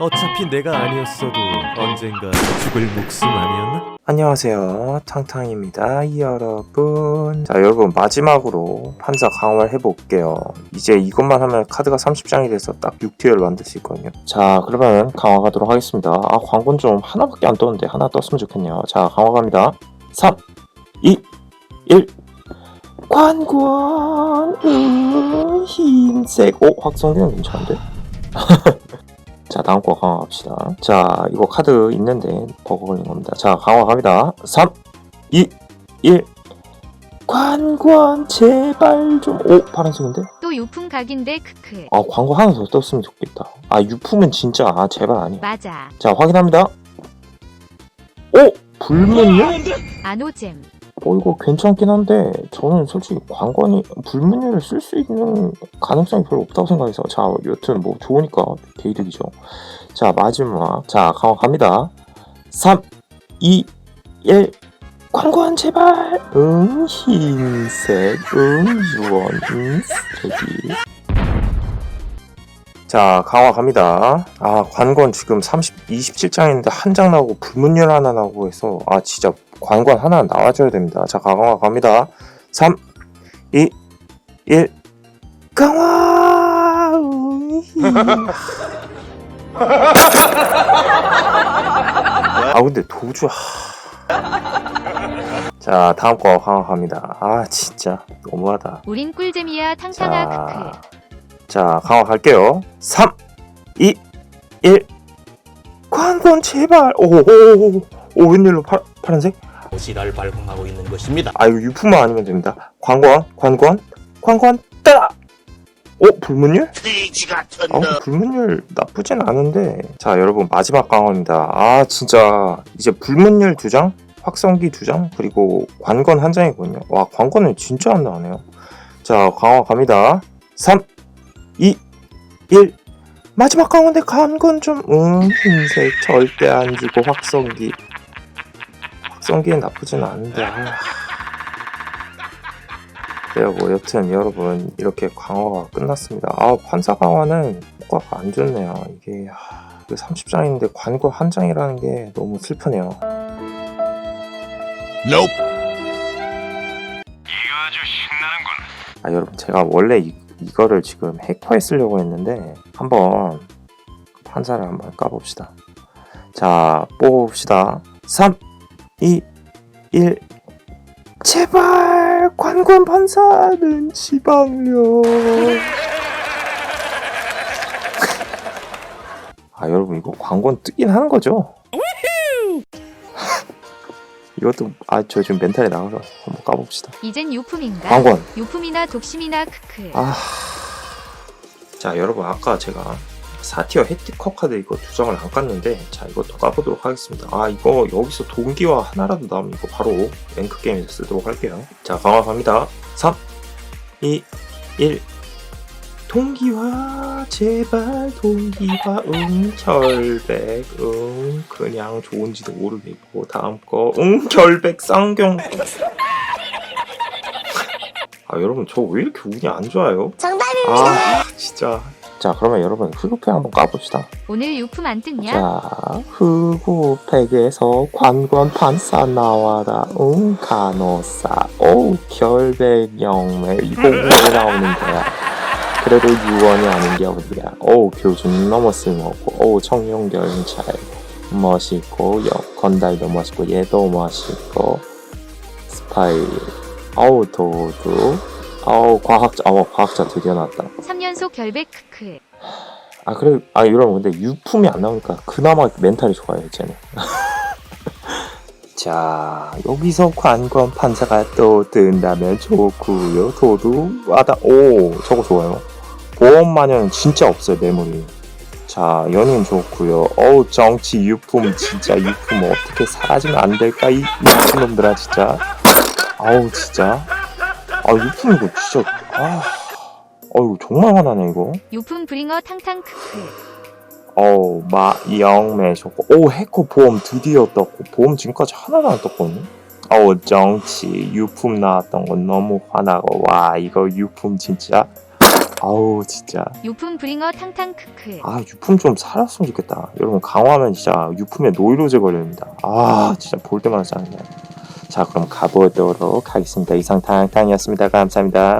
어차피 내가 아니었어도 언젠가 죽을 목숨 아니었나? 안녕하세요. 탕탕입니다. 여러분. 자, 여러분, 마지막으로 판자 강화를 해볼게요. 이제 이것만 하면 카드가 30장이 돼서 딱 6티어를 만들 수 있거든요. 자, 그러면 강화 가도록 하겠습니다. 아, 광고는 좀 하나밖에 안 떴는데 하나 떴으면 좋겠네요. 자, 강화 갑니다. 3, 2, 1. 관권, 음, 흰색. 오, 확성기는 괜찮은데? 자, 다음 거 강화 갑시다. 자, 이거 카드 있는데 버그 걸린 겁니다. 자, 강화 갑니다. 3, 2, 1. 관관, 제발 좀. 오, 파란색인데? 또 유품 각인데 크크. 아, 광고 하나 더 떴으면 좋겠다. 아, 유품은 진짜, 아, 제발 아니야. 맞아. 자, 확인합니다. 오! 불문이요? 아노잼. 어, 이거 괜찮긴 한데, 저는 솔직히 관관이 불문율을 쓸 수 있는 가능성이 별로 없다고 생각해서, 자, 여튼 뭐 좋으니까 개이득이죠. 자, 마지막. 자, 강화 갑니다. 3, 2, 1. 관관 제발! 응, 흰색, 응, 유원, 응, 쓰레기. 자, 강화 갑니다. 아, 관건 지금 30, 27장인데 한 장 나오고 불문율 하나 나오고 해서, 아, 진짜 관관 하나 나와줘야 됩니다. 자, 강화 갑니다. 3, 2, 1. 강화! 아, 근데 도주, 하... 자, 다음 거 강화 갑니다. 아, 진짜 너무하다. 우린 꿀잼이야 탕탕아 자, 크크. 자, 강화 갈게요. 3, 2, 1. 관건 제발. 오, 오, 오, 오, 웬일로 파, 파란색? 도시를 발굴하고 있는 것입니다. 아, 이거 유품만 아니면 됩니다. 관건, 관건, 관건, 따! 오, 불문율? 돼지 같은 어, 불문율 나쁘진 않은데. 자, 여러분, 마지막 강화입니다. 아, 진짜, 이제 불문율 두 장, 확성기 두 장, 그리고 관건 한 장이거든요. 와, 관건은 진짜 안 나오네요. 자, 강화 갑니다. 3, 2, 1. 마지막 강화인데 관건 좀, 음, 흰색 절대 안 주고 확성기. 확성기는 나쁘진 않은데. 아. 그래요, 뭐, 여튼 여러분, 이렇게 강화가 끝났습니다. 아, 판사 강화는 효과가 안 좋네요. 이게, 아, 30장인데 관고 한 장이라는 게 너무 슬프네요. Nope. 아, 여러분, 제가 원래 이, 이거를 지금 해커에 쓰려고 했는데, 한번 판사를 한번 까봅시다. 자, 뽑읍시다. 3, 2, 1. 제발, 관관 판사는 지방령. 아, 여러분, 이거 관건 뜨긴 하는 거죠? 이것도, 아, 저 지금 멘탈이 나가서 한번 까봅시다. 이젠 유품인가? 관건. 유품이나 독심이나 크크. 아. 자, 여러분, 아까 제가 4티어 혜티커 카드 이거 두 장을 안 깠는데, 자, 이것도 까보도록 하겠습니다. 아, 이거 여기서 동기화 하나라도 나오면 이거 바로 랭크 게임에서 쓰도록 할게요. 자, 강화 갑니다. 3, 2, 1. 동기화, 제발, 동기화, 응, 결백, 응, 그냥 좋은지도 모르겠고, 다음 거, 응, 결백, 쌍경. 아, 여러분, 저 왜 이렇게 운이 안 좋아요? 아 진짜 자 그러면 여러분 흑우팩 한번 까봅시다. 오늘 유품 안 뜯냐? 자 흑우팩에서 관권 판사 나와라. 응 간호사. 오 결백 영매. 이거 왜 나오는 거야? 그래도 유언이 아닌 게 어디야. 오 교준 너무 쓸모없고. 오 청룡경찰 멋있고 여, 건달도 멋있고 얘도 멋있고. 스파이. 어우 도두 어우 과학자 어 과학자 드디어 나왔다. 3연속 결백 크크. 아 그래 아 여러분 근데 유품이 안 나오니까 그나마 멘탈이 좋아요 이제는. 자 여기서 관건 판사가 또 뜬다면 좋고요 도두. 와다 오 저거 좋아요. 보험 마녀는 진짜 없어요 메모리. 자 연인 좋고요. 어우 정치 유품 진짜 유품 어떻게 사라지면 안 될까 이 미친놈들아 진짜. 아우 진짜 아 유품 이거 진짜 아 아이고 정말 화나네 이거. 유품 브링어 탕탕 크크. 어우 마영매 좋고. 오 해코 보험 드디어 떴고 보험 지금까지 하나도 안 떴거든요? 어우 정치 유품 나왔던 건 너무 화나고 와 이거 유품 진짜. 아우 진짜. 유품 브링어 탕탕 크크. 아 유품 좀 살았으면 좋겠다. 여러분 강화하면 진짜 유품에 노이로제 걸립니다. 아 진짜 볼 때마다 짜증나요. 자, 그럼 가보도록 하겠습니다. 이상 탕탕이었습니다. 감사합니다.